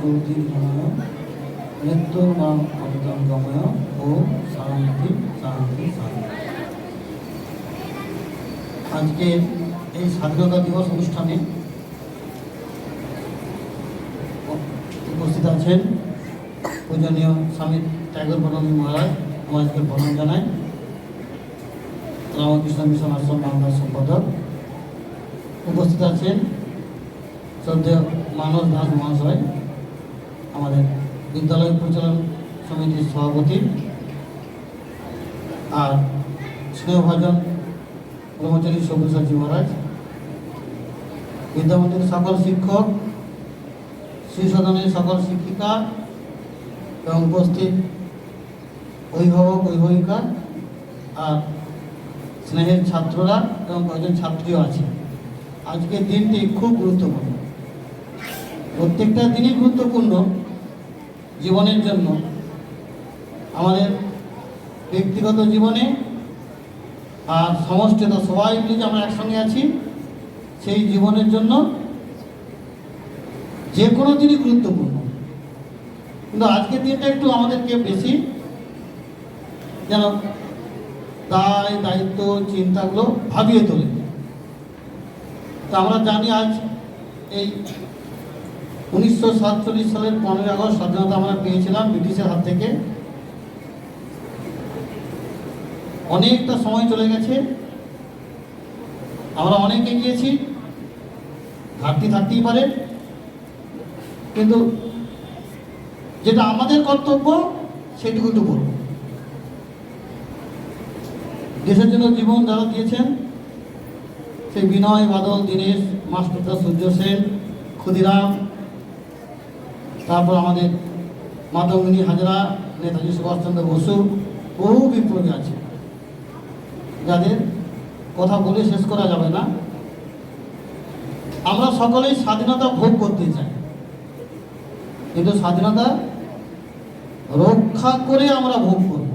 জ্যোতির্গময় মৃত্যুর মা অন্তর্গময় ও শান্তি শান্তি শান্তি আজকে এই স্বাধীনতা দিবস অনুষ্ঠানে উপস্থিত আছেন পূজনীয় স্বামী ট্যাগর প্রণবী মহারাজ আমাদেরকে প্রণাম জানায় রামকৃষ্ণ মিশন আশ্রম বাংলার সম্পাদক। উপস্থিত আছেন শ্রদ্ধেয় মানস দাস মহাশয় আমাদের বিদ্যালয় পরিচালন সমিতির সভাপতি আর স্নেহভাজন ব্রহ্মচারী সব্যসাচী মহারাজ, বিদ্যামন্দিরের সকল শিক্ষক শ্রী সদনের সকল শিক্ষিকা এবং উপস্থিত অভিভাবক, অভিভাবিকা আর স্নেহের ছাত্ররা এবং কয়েকজন ছাত্রীও আছে। আজকের দিনটি খুব গুরুত্বপূর্ণ। প্রত্যেকটা দিনই গুরুত্বপূর্ণ জীবনের জন্য। আমাদের ব্যক্তিগত জীবনে আর সমষ্টিত সবাই মিলে আমরা একসঙ্গে আছি, সেই জীবনের জন্য যে কোনো দিনই গুরুত্বপূর্ণ। কিন্তু আজকের দিনটা একটু আমাদেরকে বেশি যেন দায়, দায়িত্ব, চিন্তাগুলো ভাবিয়ে তোলে। তা আমরা জানি আজ এই উনিশশো সাতচল্লিশ সালের পনেরোই আগস্ট স্বাধীনতা আমরা পেয়েছিলাম ব্রিটিশের হাত থেকে। অনেকটা সময় চলে গেছে। আমরা অনেক এগিয়েছি। ঘাটতি থাকতেই পারে। কিন্তু যেটা আমাদের কর্তব্য, সেটুকু একটু বলব দেশের জন্য জীবন যারা দিয়েছেন সেই বিনয় বাদল, দীনেশ, মাস্টারদা, সূর্য সেন, ক্ষুদিরাম তারপর আমাদের মাধবনী হাজরা নেতাজি সুভাষচন্দ্র বসু বহু বিপ্লবী আছে। যাদের কথা বলে শেষ করা যাবে না। আমরা সকলেই স্বাধীনতা ভোগ করতে চাই। কিন্তু স্বাধীনতা রক্ষা করে আমরা ভোগ করব।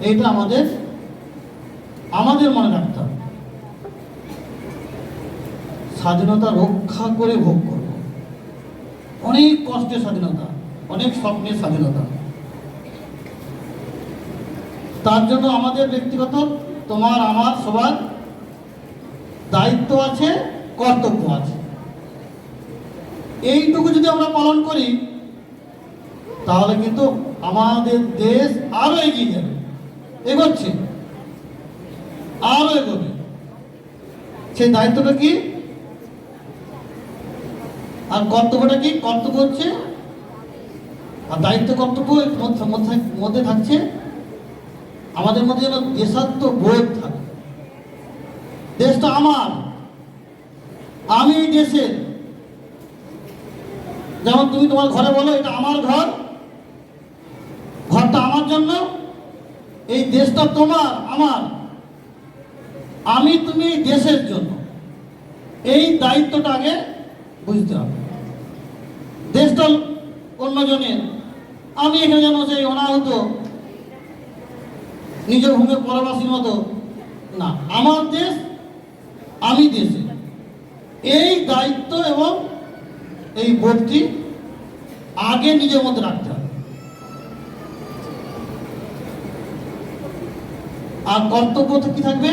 এইটা আমাদের আমাদের মনে রাখতে হবে। স্বাধীনতা রক্ষা করে ভোগ করব। অনেক কষ্টের স্বাধীনতা, অনেক স্বপ্নের স্বাধীনতা। তার জন্য আমাদের ব্যক্তিগত, তোমার, আমার, সবার দায়িত্ব আছে, কর্তব্য আছে। এইটুকু যদি আমরা পালন করি, তাহলে কিন্তু আমাদের দেশ আরও এগিয়ে যাবে, এগোচ্ছে, আরও এগোবে। সেই দায়িত্বটা কি? আর কর্তব্যটা কি? কর্তব্য হচ্ছে, আর দায়িত্ব কর্তব্য মধ্যে থাকছে, আমাদের মধ্যে যেন দেশাত্ম বোধ থাকে। দেশটা আমার, আমি দেশের। যেমন তুমি তোমার ঘরে বলো, এটা আমার ঘর, ঘরটা আমার জন্য, এই দেশটা তোমার, আমার। আমি তুমি দেশের জন্য। এই দায়িত্বটা আগে বুঝতে হবে। দেশটা অন্যজনের আমি এখানে যেন সেই অনাহত নিজের ভূমির পরবাসীর মতো না। আমার দেশ, আমি দেশে। এই দায়িত্ব এবং এই বোধটি আগে নিজের মধ্যে রাখতে হবে। আর কর্তব্য কি থাকবে?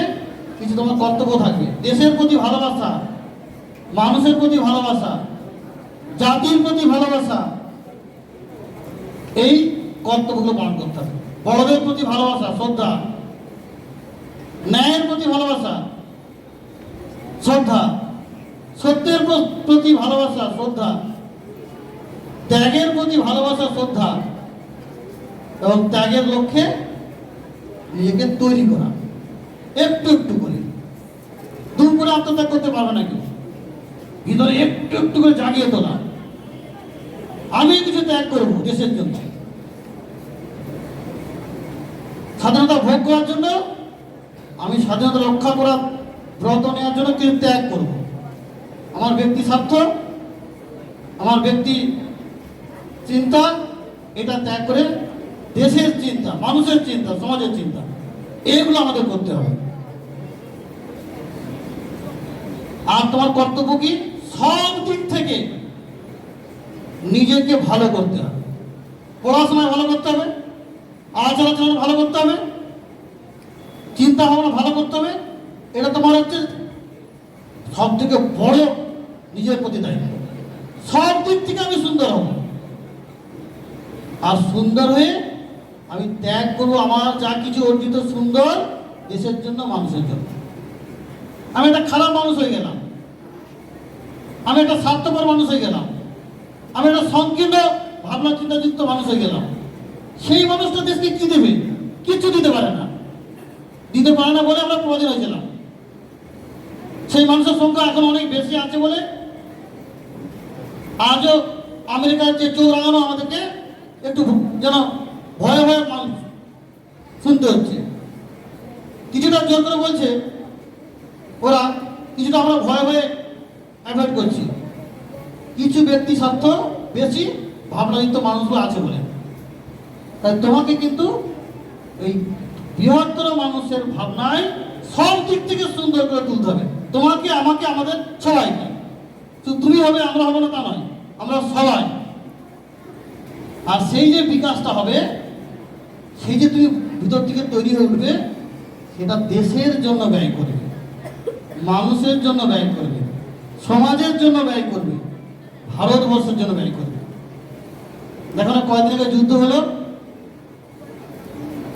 কিছু তোমার কর্তব্য থাকবে। দেশের প্রতি ভালোবাসা, মানুষের প্রতি ভালোবাসা জাতির প্রতি ভালোবাসা। এই কর্তব্যগুলো পালন করতে হবে। বড়দের প্রতি ভালোবাসা, শ্রদ্ধা। ন্যায়ের প্রতি ভালোবাসা, শ্রদ্ধা। সত্যের প্রতি ভালোবাসা, শ্রদ্ধা। ত্যাগের প্রতি ভালোবাসা, শ্রদ্ধা। এবং ত্যাগের লক্ষ্যে নিজেকে তৈরি করা। একটু একটু করে। দুপুরে আত্মত্যাগ করতে পারবে না ভিতরে একটু একটু করে জাগিয়ে তোলা। আমি কিছু ত্যাগ করব দেশের জন্য। স্বাধীনতা ভোগ করার জন্য, আমি স্বাধীনতা রক্ষা করার ব্রত নেওয়ার জন্য কিছু ত্যাগ করব। আমার ব্যক্তি স্বার্থ, আমার ব্যক্তি চিন্তা, এটা ত্যাগ করে দেশের চিন্তা, মানুষের চিন্তা, সমাজের চিন্তা, এগুলো আমাদের করতে হবে। আর তোমার কর্তব্য কি? সব দিক থেকে নিজেকে ভালো করতে হবে। পড়াশোনায় ভালো করতে হবে আচার আচরণ ভালো করতে হবে চিন্তা ভাবনা ভালো করতে হবে, এটা তোমার হচ্ছে সব থেকে বড় নিজের প্রতি দায়িত্ব। সব দিক থেকে আমি সুন্দর হব। আর সুন্দর হয়ে আমি ত্যাগ করব আমার যা কিছু অর্জিত সুন্দর দেশের জন্য মানুষের জন্য। আমি একটা খারাপ মানুষ হয়ে গেলাম। আমি একটা স্বার্থপর মানুষ হয়ে গেলাম। আমি একটা সংকীর্ণ ভাবনা চিন্তাযুক্ত মানুষ হয়ে গেলাম। সেই মানুষটা দেশকে কি দেবে? কিচ্ছু দিতে পারে না। দিতে পারে না বলে আমরা প্রয়োজন হয়েছিলাম সেই মানুষের সংখ্যা এখন অনেক বেশি আছে বলে আজও আমেরিকার যে চোর আগানো আমাদেরকে একটু যেন ভয়ে ভয়ে মানুষ শুনতে হচ্ছে। কিছুটা জোর করে বলছে, ওরা কিছুটা আমরা ভয়ে ভয়ে অ্যাভয়েড করছি। কিছু ব্যক্তি স্বার্থ বেশি ভাবনাযুক্ত মানুষগুলো আছে বলে। তাই তোমাকে কিন্তু এই বৃহত্তর মানুষের ভাবনায় সব দিক থেকে সুন্দর করে তুলতে হবে। তোমাকে, আমাকে, আমাদের সবাইকে। শুধু তুমি হবে, আমরা হবে না তা নয়, আমরা সবাই। আর সেই যে বিকাশটা হবে, সেই যে তুমি ভিতর থেকে তৈরি হয়ে উঠবে, সেটা দেশের জন্য ব্যয় করবে, মানুষের জন্য ব্যয় করবে, সমাজের জন্য ব্যয় করবে। ভারতবর্ষের জন্য ব্যয় করবে। দেখো না কয়েকদিন আগে যুদ্ধ হলো?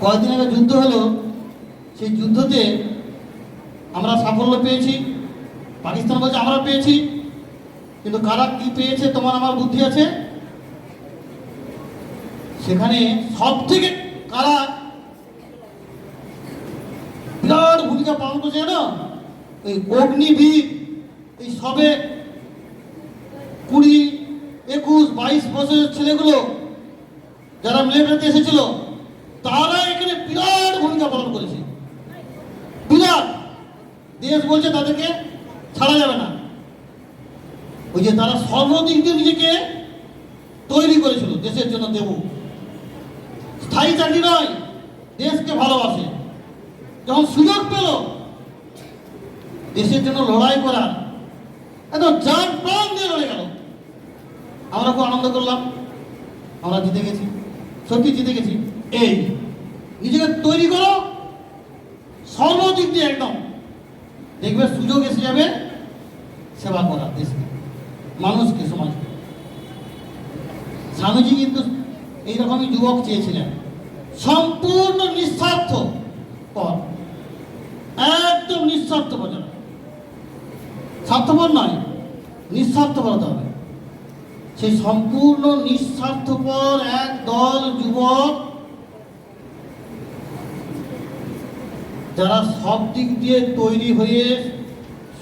কয়েকদিন আগে যুদ্ধ হলো? সেই যুদ্ধতে আমরা সাফল্য পেয়েছি। পাকিস্তান বলছে, আমরা পেয়েছি। কিন্তু কারা কি পেয়েছে, তোমার আমার বুদ্ধি আছে? সেখানে সব থেকে কারা বিরাট ভূমিকা পালন করছে না এই অগ্নিবীর, এই সবে একুশ, বাইশ বছরের ছেলেগুলো যারা মিলিটারিতে এসেছিল, তারা এখানে বিরাট ভূমিকা পালন করেছে। বিরাট। দেশ বলছে তাদেরকে ছাড়া যাবে না। ওই যে তারা সর্বদিক দিয়ে নিজেকে তৈরি করেছিল, দেশের জন্য দেব। স্থায়ী চাকরি নয়, দেশকে ভালোবাসে। যখন সুযোগ পেল, দেশের জন্য লড়াই করার একদম যান প্রাণ দিয়ে লড়ে গেল। আমরা খুব আনন্দ করলাম। আমরা জিতে গেছি। সত্যি জিতে গেছি। এই, নিজেকে তৈরি করো। সর্বদিক দিয়ে একদম। দেখবে সুযোগ এসে যাবে সেবা করা দেশকে, মানুষকে, সমাজকে। স্বামীজি কিন্তু এইরকমই যুবক চেয়েছিলেন। সম্পূর্ণ নিঃস্বার্থ পর একদম নিঃস্বার্থ ভজন স্বার্থপর নয় নিঃস্বার্থপর হতে হবে। সেই সম্পূর্ণ নিঃস্বার্থপর এক দল যুবক। যারা সব দিক দিয়ে তৈরি হয়ে,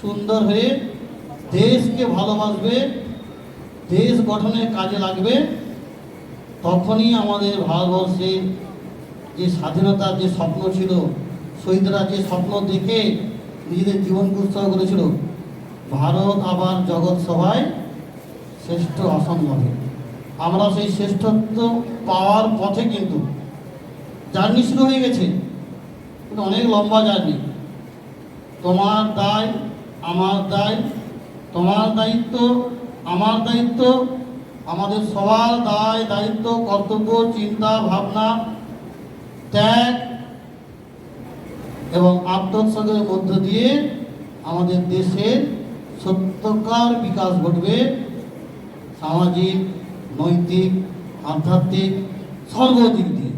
সুন্দর হয়ে দেশকে ভালোবাসবে, দেশ গঠনের কাজে লাগবে, তখনই আমাদের ভারতবর্ষের যে স্বাধীনতার যে স্বপ্ন ছিল, শহীদরা যে স্বপ্ন দেখে নিজেদের জীবন উৎসর্গ করেছিল, ভারত আবার জগৎ সভায় শ্রেষ্ঠ হবে আমরা সেই শ্রেষ্ঠত্ব পাওয়ার পথে কিন্তু জার্নি শুরু হয়ে গেছে। কিন্তু অনেক লম্বা জার্নি। তোমার দায়, আমার দায়, তোমার দায়িত্ব, আমার দায়িত্ব, আমাদের সবার দায়, দায়িত্ব, কর্তব্য, চিন্তা, ভাবনা, ত্যাগ এবং আত্মোৎসর্গের মধ্য দিয়ে আমাদের দেশের সত্যকার বিকাশ ঘটবে। সামাজিক, নৈতিক, আধ্যাত্মিক, সর্বদিক দিয়ে।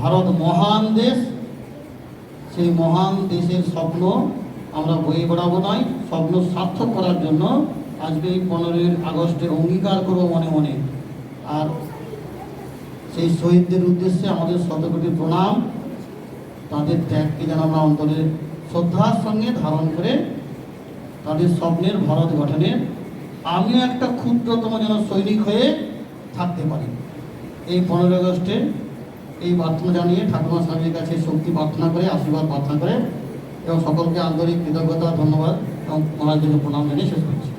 ভারত মহান দেশ, সেই মহান দেশের স্বপ্ন আমরা বয়ে বেড়াবো নয়, স্বপ্ন সার্থক করার জন্য আজকে এই পনেরোই আগস্টে অঙ্গীকার করব মনে মনে। আর সেই শহীদদের উদ্দেশ্যে আমাদের শতকোটি প্রণাম, তাদের ত্যাগকে যেন আমরা অন্তরের শ্রদ্ধার সঙ্গে ধারণ করে তাদের স্বপ্নের ভারত গঠনে আমিও একটা ক্ষুদ্রতম যেন সৈনিক হয়ে থাকতে পারি। এই পনেরোই আগস্টে এই প্রার্থনা জানিয়ে ঠাকুমা স্বামীর কাছে শক্তি প্রার্থনা করে, আশীর্বাদ প্রার্থনা করে এবং সকলকে আন্তরিক কৃতজ্ঞতা ধন্যবাদ এবং মহারাজকে প্রণাম জানিয়ে শেষ করছি।